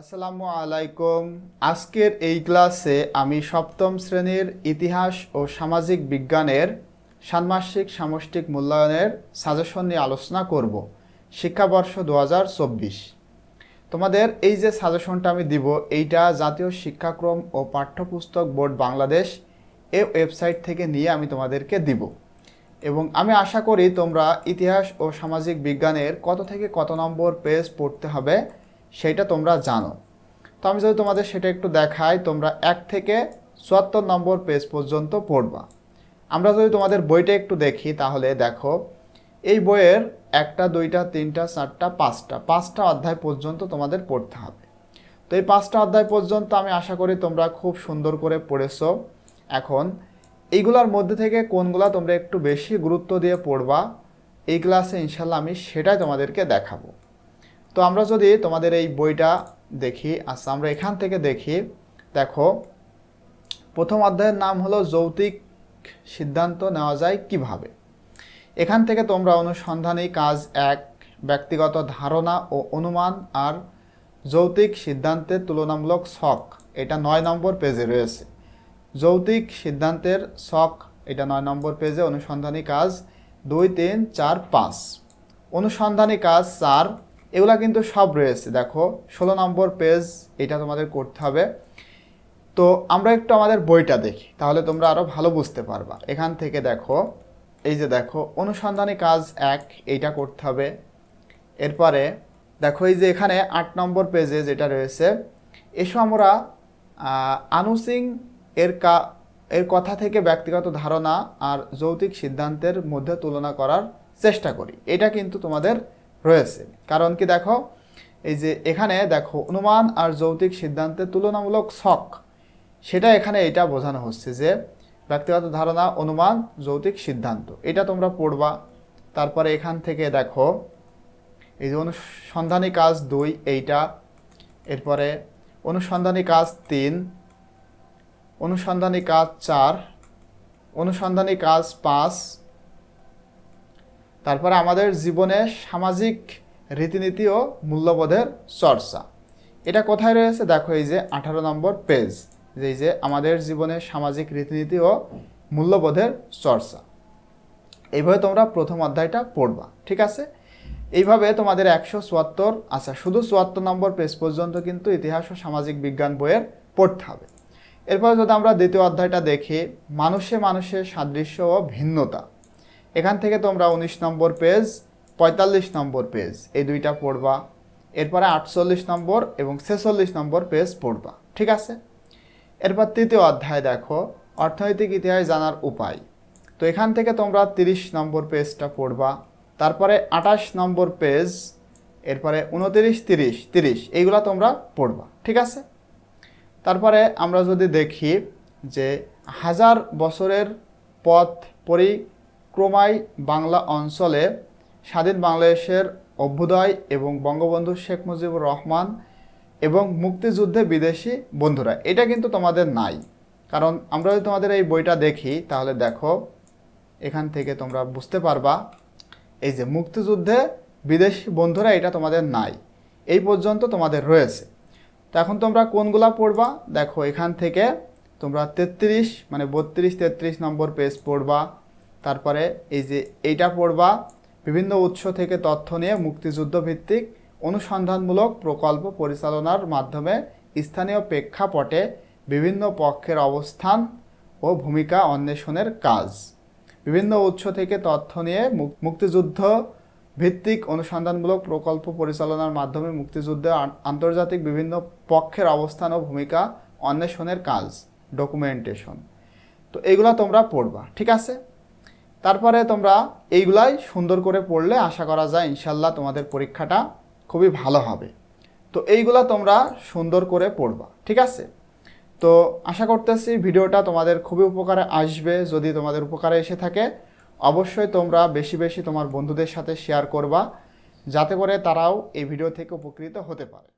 আসসালামু আলাইকুম। আজকের এই ক্লাসে আমি সপ্তম শ্রেণির ইতিহাস ও সামাজিক বিজ্ঞানের ষান্মাসিক সামষ্টিক মূল্যায়নের সাজেশন নিয়ে আলোচনা করব, শিক্ষাবর্ষ দু হাজার চব্বিশ। তোমাদের এই যে সাজেশনটা আমি দিব, এইটা জাতীয় শিক্ষাক্রম ও পাঠ্যপুস্তক বোর্ড বাংলাদেশ এ ওয়েবসাইট থেকে নিয়ে আমি তোমাদেরকে দিব। এবং আমি আশা করি তোমরা ইতিহাস ও সামাজিক বিজ্ঞানের কত থেকে কত নম্বর পেজ পড়তে হবে সেটা তোমরা জানো। তো আমি যদি তোমাদের সেটা একটু দেখাই, তোমরা এক থেকে চুয়াত্তর নম্বর পেজ পর্যন্ত পড়বা। আমরা যদি তোমাদের বইটা একটু দেখি, তাহলে দেখো, এই বইয়ের একটা, দুইটা, তিনটা, চারটা, পাঁচটা পাঁচটা অধ্যায় পর্যন্ত তোমাদের পড়তে হবে। তো এই পাঁচটা অধ্যায় পর্যন্ত আমি আশা করি তোমরা খুব সুন্দর করে পড়েছো। এখন, এইগুলোর মধ্যে থেকে কোনগুলা তোমরা একটু বেশি গুরুত্ব দিয়ে পড়বা, এই ক্লাসে ইনশাল্লাহ আমি সেটাই তোমাদেরকে দেখাবো। তো আমরা যদি তোমাদের এই বইটা দেখি আচ্ছা আমরা এখান থেকে দেখি, দেখো, প্রথম অধ্যায়ের নাম হলো যৌতিক সিদ্ধান্ত নেওয়া যায় কীভাবে? এখান থেকে তোমরা অনুসন্ধানী কাজ এক, ব্যক্তিগত ধারণা ও অনুমান আর যৌতিক সিদ্ধান্তের তুলনামূলক ছক এটা নয় নম্বর পেজে রয়েছে। যৌতিক সিদ্ধান্তের শখ, এটা নয় নম্বর পেজে অনুসন্ধানী কাজ দুই, তিন, চার, পাঁচ। অনুসন্ধানী কাজ চার এগুলা কিন্তু সব রয়েছে, দেখো। ষোলো নম্বর পেজ এটা তোমাদের করতে হবে। তো আমরা একটু আমাদের বইটা দেখি, তাহলে তোমরা আরও ভালো বুঝতে পারবা। এখান থেকে দেখো, এই যে দেখো, অনুসন্ধানী কাজ এক, এইটা করতে হবে। এরপরে দেখো, এই যে এখানে আট নম্বর পেজে যেটা রয়েছে, এসো আমরা আনুসিং এর কা, এর কথা থেকে ব্যক্তিগত ধারণা আর যৌতিক সিদ্ধান্তের মধ্যে তুলনা করার চেষ্টা করি। এটা কিন্তু তোমাদের রয়েছে। কারণ কি দেখো, এই যে এখানে দেখো, অনুমান আর যৌতিক সিদ্ধান্তের তুলনামূলক ছক সেটা এখানে এটা বোঝানো হচ্ছে যে, ব্যক্তিগত ধারণা, অনুমান, যৌতিক সিদ্ধান্ত। এটা তোমরা পড়বা। তারপরে এখান থেকে দেখো, এই যে অনুসন্ধানী কাজ দুই, এইটা। এরপরে, অনুসন্ধানী কাজ তিন, অনুসন্ধানী কাজ চার, অনুসন্ধানী কাজ পাঁচ তারপরে আমাদের জীবনে সামাজিক রীতিনীতি ও মূল্যবোধের চর্চা। এটা কোথায় রয়েছে? দেখো এই যে আঠারো নম্বর পেজ এই যে আমাদের জীবনে সামাজিক রীতিনীতি ও মূল্যবোধের চর্চা। এইভাবে তোমরা প্রথম অধ্যায়টা পড়বা, ঠিক আছে? এইভাবে তোমাদের একশো চুয়াত্তর আচ্ছা শুধু চুয়াত্তর নম্বর পেজ পর্যন্ত কিন্তু ইতিহাস ও সামাজিক বিজ্ঞান বইয়ের পড়তে হবে। এরপর যদি আমরা দ্বিতীয় অধ্যায়টা দেখি, মানুষে মানুষের সাদৃশ্য ও ভিন্নতা। এখান থেকে তোমরা উনিশ নম্বর পেজ পঁয়তাল্লিশ নম্বর পেজ এই দুইটা পড়বা। এরপরে আটচল্লিশ নম্বর এবং ছেচল্লিশ নম্বর পেজ পড়বা, ঠিক আছে? এরপর তৃতীয় অধ্যায় দেখো, অর্থনৈতিক ইতিহাস জানার উপায়। তো এখান থেকে তোমরা তিরিশ নম্বর পেজটা পড়বা, তারপরে আঠাশ নম্বর পেজ এরপরে উনতিরিশ, তিরিশ তিরিশ, এইগুলো তোমরা পড়বা, ঠিক আছে? তারপরে আমরা যদি দেখি যে হাজার বছরের পথ পরিক্রমায় বাংলা অঞ্চলে স্বাধীন বাংলাদেশের অভ্যুদয় এবং বঙ্গবন্ধু শেখ মুজিবুর রহমান এবং মুক্তিযুদ্ধে বিদেশি বন্ধুরা। এটা কিন্তু তোমাদের নাই। কারণ আমরা যদি তোমাদের এই বইটা দেখি, তাহলে দেখো, এখান থেকে তোমরা বুঝতে পারবা, এই যে মুক্তিযুদ্ধে বিদেশি বন্ধুরা, এটা তোমাদের নাই। এই পর্যন্ত তোমাদের রয়েছে। তো এখন তোমরা কোনগুলা পড়বা? দেখো, এখান থেকে তোমরা তেত্রিশ মানে বত্রিশ, তেত্রিশ নম্বর পেজ পড়বা। তারপরে এই যে এইটা পড়বা, বিভিন্ন উৎস থেকে তথ্য নিয়ে মুক্তিযুদ্ধ ভিত্তিক অনুসন্ধানমূলক প্রকল্প পরিচালনার মাধ্যমে স্থানীয় প্রেক্ষাপটে বিভিন্ন পক্ষের অবস্থান ও ভূমিকা অন্বেষণের কাজ। বিভিন্ন উৎস থেকে তথ্য নিয়ে মুক্তিযুদ্ধ ভিত্তিক অনুসন্ধানমূলক প্রকল্প পরিচালনার মাধ্যমে মুক্তিযুদ্ধে আন্তর্জাতিক বিভিন্ন পক্ষের অবস্থান ও ভূমিকা অন্বেষণের কাজ ডকুমেন্টেশন তো এইগুলা তোমরা পড়বা, ঠিক আছে? তারপরে তোমরা এইগুলাই সুন্দর করে পড়লে আশা করা যায় ইনশাল্লাহ তোমাদের পরীক্ষাটা খুবই ভালো হবে। তো এইগুলা তোমরা সুন্দর করে পড়বা, ঠিক আছে? তো আশা করতেছি ভিডিওটা তোমাদের খুবই উপকারে আসবে, যদি তোমাদের উপকারে এসে থাকে, অবশ্যই তোমরা বেশি বেশি তোমার বন্ধুদের সাথে শেয়ার করবা, যাতে করে তারাও এই ভিডিও থেকে উপকৃত হতে পারে।